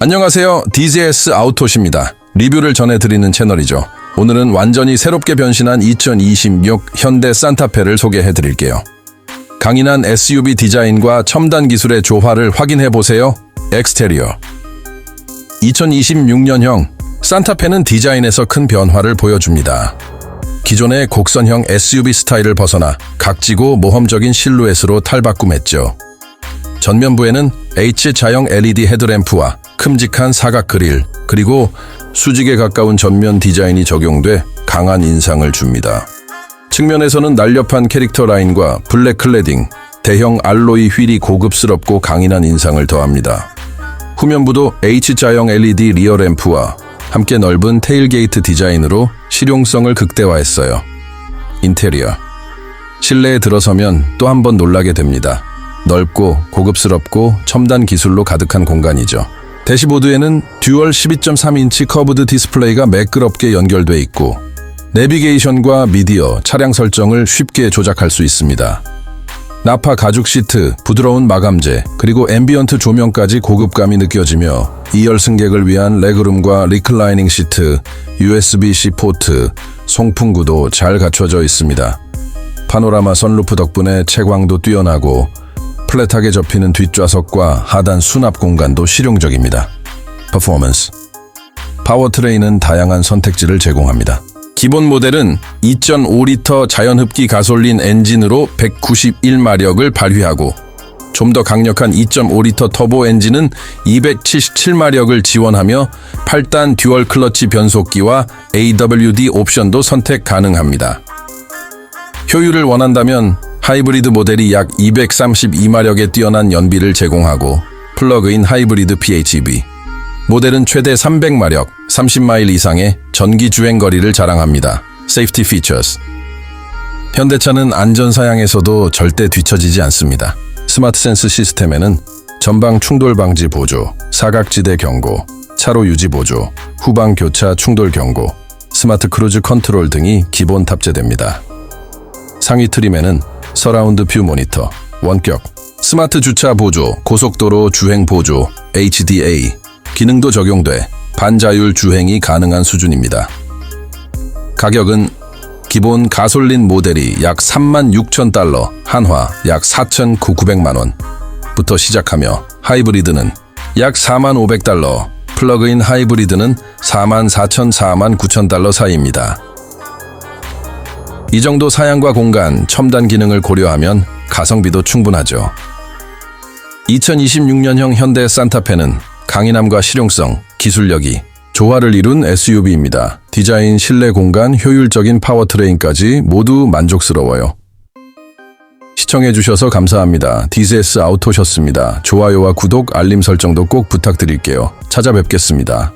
안녕하세요. DZS 아우토십니다. 리뷰를 전해드리는 채널이죠. 오늘은 완전히 새롭게 변신한 2026 현대 산타페를 소개해드릴게요. 강인한 SUV 디자인과 첨단 기술의 조화를 확인해보세요. 엑스테리어 2026년형 산타페는 디자인에서 큰 변화를 보여줍니다. 기존의 곡선형 SUV 스타일을 벗어나 각지고 모험적인 실루엣으로 탈바꿈했죠. 전면부에는 H 자형 LED 헤드램프와 큼직한 사각 그릴, 그리고 수직에 가까운 전면 디자인이 적용돼 강한 인상을 줍니다. 측면에서는 날렵한 캐릭터 라인과 블랙 클레딩, 대형 알로이 휠이 고급스럽고 강인한 인상을 더합니다. 후면부도 H자형 LED 리어 램프와 함께 넓은 테일게이트 디자인으로 실용성을 극대화했어요. 인테리어 실내에 들어서면 또 한 번 놀라게 됩니다. 넓고 고급스럽고 첨단 기술로 가득한 공간이죠. 대시보드에는 듀얼 12.3인치 커브드 디스플레이가 매끄럽게 연결돼 있고 내비게이션과 미디어, 차량 설정을 쉽게 조작할 수 있습니다. 나파 가죽 시트, 부드러운 마감재, 그리고 앰비언트 조명까지 고급감이 느껴지며 2열 승객을 위한 레그룸과 리클라이닝 시트, USB-C 포트, 송풍구도 잘 갖춰져 있습니다. 파노라마 선루프 덕분에 채광도 뛰어나고 플랫하게 접히는 뒷좌석과 하단 수납 공간도 실용적입니다. 퍼포먼스 파워트레인은 다양한 선택지를 제공합니다. 기본 모델은 2.5리터 자연흡기 가솔린 엔진으로 191마력을 발휘하고 좀 더 강력한 2.5리터 터보 엔진은 277마력을 지원하며 8단 듀얼 클러치 변속기와 AWD 옵션도 선택 가능합니다. 효율을 원한다면 하이브리드 모델이 약 232마력의 뛰어난 연비를 제공하고 플러그인 하이브리드 PHEV 모델은 최대 300마력, 30마일 이상의 전기 주행 거리를 자랑합니다. 세이프티 피처스 현대차는 안전 사양에서도 절대 뒤처지지 않습니다. 스마트 센스 시스템에는 전방 충돌 방지 보조, 사각지대 경고, 차로 유지 보조, 후방 교차 충돌 경고, 스마트 크루즈 컨트롤 등이 기본 탑재됩니다. 상위 트림에는 서라운드 뷰 모니터, 원격, 스마트 주차 보조, 고속도로 주행 보조, HDA 기능도 적용돼 반자율 주행이 가능한 수준입니다. 가격은 기본 가솔린 모델이 약 3만 6천 달러, 한화 약 4,900만 원부터 시작하며 하이브리드는 약 4만 500달러, 플러그인 하이브리드는 4만 4천 4만 9천 달러 사이입니다. 이 정도 사양과 공간, 첨단 기능을 고려하면 가성비도 충분하죠. 2026년형 현대 산타페는 강인함과 실용성, 기술력이 조화를 이룬 SUV입니다. 디자인, 실내 공간, 효율적인 파워트레인까지 모두 만족스러워요. 시청해주셔서 감사합니다. DZS 아우토셨습니다. 좋아요와 구독, 알림 설정도 꼭 부탁드릴게요. 찾아뵙겠습니다.